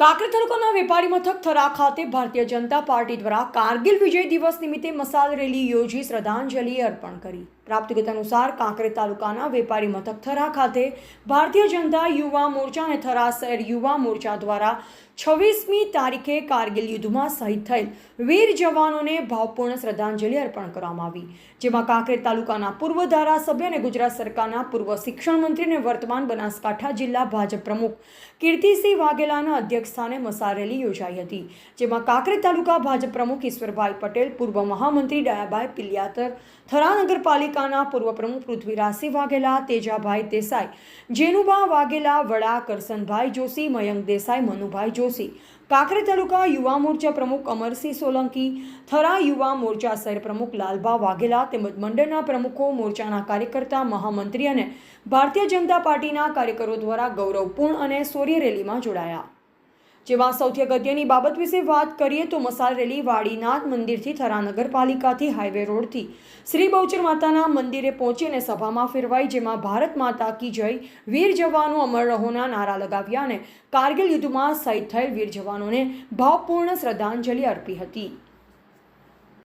કાંકરેજ તાલુકાના વેપારી મથક થરા ખાતે ભારતીય જનતા પાર્ટી દ્વારા કારગિલ વિજય દિવસ નિમિત્તે મસાલ રેલી યોજી શ્રદ્ધાંજલિ અર્પણ કરી. પ્રાપ્ત વિગત અનુસાર કાંકરેજ તાલુકાના વેપારી મથક થરા ખાતે ભારતીય જનતા યુવા મોરચા અને થરા શહેર યુવા મોરચા દ્વારા છવ્વીસમી તારીખે કારગિલ યુદ્ધમાં શહીદ થયેલ વીર જવાનોને ભાવપૂર્ણ શ્રદ્ધાંજલિ અર્પણ કરવામાં આવી, જેમાં કાંકરેજ તાલુકાના પૂર્વ ધારાસભ્ય અને ગુજરાત સરકારના પૂર્વ શિક્ષણ મંત્રી અને વર્તમાન બનાસકાંઠા જિલ્લા ભાજપ પ્રમુખ કીર્તિસિંહ વાઘેલાના અધ્યક્ષસ્થાને મસા રેલી યોજાઈ હતી, જેમાં કાંકરેજ તાલુકા ભાજપ પ્રમુખ ઈશ્વરભાઈ પટેલ, પૂર્વ મહામંત્રી ડાયાભાઈ પિલિયાતર, થરા નગરપાલિકાના પૂર્વ પ્રમુખ પૃથ્વીરાજસિંહ વાઘેલા, તેજાભાઈ દેસાઈ, જેનુબા વાઘેલા, વડા કરસનભાઈ જોશી, મયંક દેસાઈ, મનુભાઈ જોશી કાંકરેજ તાલુકા યુવા મોરચા પ્રમુખ અમરસિંહ સોલંકી, થરા યુવા મોરચા શહેર પ્રમુખ લાલબા વાઘેલા તેમજ મંડળના પ્રમુખો, મોરચાના કાર્યકર્તા, મહામંત્રી અને ભારતીય જનતા પાર્ટીના કાર્યકરો દ્વારા ગૌરવપૂર્ણ અને શૌર્ય રેલીમાં જોડાયા. જેમાં સૌથી અગત્યની બાબત વિશે વાત કરીએ તો મસાલ રેલી વાડીનાથ મંદિરથી થરા નગરપાલિકાથી હાઈવે રોડથી. શ્રી બહુચર માતાના મંદિરે પહોંચીને સભામાં ફેરવાઈ, જેમાં ભારત માતા કી જય, વીર જવાનો અમર રહોના નારા લગાવ્યા અને કારગિલ યુદ્ધમાં શહીદ થયેલ વીર જવાનોને ભાવપૂર્ણ શ્રદ્ધાંજલિ અર્પી હતી.